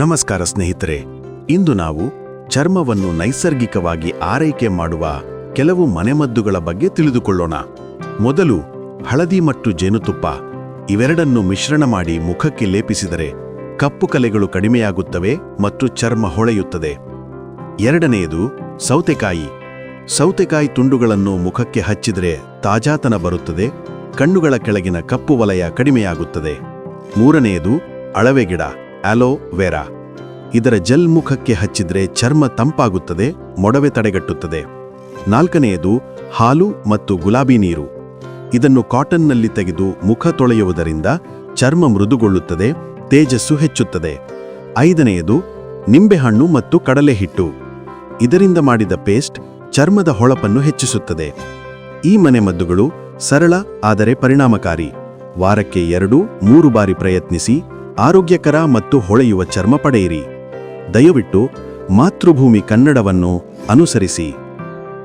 ನಮಸ್ಕಾರ ಸ್ನೇಹಿತರೆ, ಇಂದು ನಾವು ಚರ್ಮವನ್ನು ನೈಸರ್ಗಿಕವಾಗಿ ಆರೈಕೆ ಮಾಡುವ ಕೆಲವು ಮನೆಮದ್ದುಗಳ ಬಗ್ಗೆ ತಿಳಿದುಕೊಳ್ಳೋಣ. ಮೊದಲು ಹಳದಿ ಮತ್ತು ಜೇನುತುಪ್ಪ, ಇವೆರಡನ್ನು ಮಿಶ್ರಣ ಮಾಡಿ ಮುಖಕ್ಕೆ ಲೇಪಿಸಿದರೆ ಕಪ್ಪು ಕಲೆಗಳು ಕಡಿಮೆಯಾಗುತ್ತವೆ ಮತ್ತು ಚರ್ಮ ಹೊಳೆಯುತ್ತದೆ. ಎರಡನೆಯದು ಸೌತೆಕಾಯಿ ಸೌತೆಕಾಯಿ ತುಂಡುಗಳನ್ನು ಮುಖಕ್ಕೆ ಹಚ್ಚಿದರೆ ತಾಜಾತನ ಬರುತ್ತದೆ, ಕಣ್ಣುಗಳ ಕೆಳಗಿನ ಕಪ್ಪು ವಲಯ ಕಡಿಮೆಯಾಗುತ್ತದೆ. ಮೂರನೆಯದು ಅಳವೆ ಗಿಡ ವೆರಾ ಇದರ ಜೆಲ್ ಮುಖಕ್ಕೆ ಹಚ್ಚಿದ್ರೆ ಚರ್ಮ ತಂಪಾಗುತ್ತದೆ, ಮೊಡವೆ ತಡೆಗಟ್ಟುತ್ತದೆ. ನಾಲ್ಕನೆಯದು, ಹಾಲು ಮತ್ತು ಗುಲಾಬಿ ನೀರು. ಇದನ್ನು ಕಾಟನ್ನಲ್ಲಿ ತೆಗೆದು ಮುಖ ತೊಳೆಯುವುದರಿಂದ ಚರ್ಮ ಮೃದುಗೊಳ್ಳುತ್ತದೆ, ತೇಜಸ್ಸು ಹೆಚ್ಚುತ್ತದೆ. ಐದನೆಯದು, ನಿಂಬೆಹಣ್ಣು ಮತ್ತು ಕಡಲೆ ಹಿಟ್ಟು ಇದರಿಂದ ಮಾಡಿದ ಪೇಸ್ಟ್ ಚರ್ಮದ ಹೊಳಪನ್ನು ಹೆಚ್ಚಿಸುತ್ತದೆ. ಈ ಮನೆಮದ್ದುಗಳು ಸರಳ, ಆದರೆ ಪರಿಣಾಮಕಾರಿ. ವಾರಕ್ಕೆ ಎರಡು, ಮೂರು ಬಾರಿ ಪ್ರಯತ್ನಿಸಿ ಆರೋಗ್ಯಕರ ಮತ್ತು ಹೊಳೆಯುವ ಚರ್ಮ ಪಡೆಯಿರಿ. ದಯವಿಟ್ಟು ಮಾತೃಭೂಮಿ ಕನ್ನಡವನ್ನು ಅನುಸರಿಸಿ.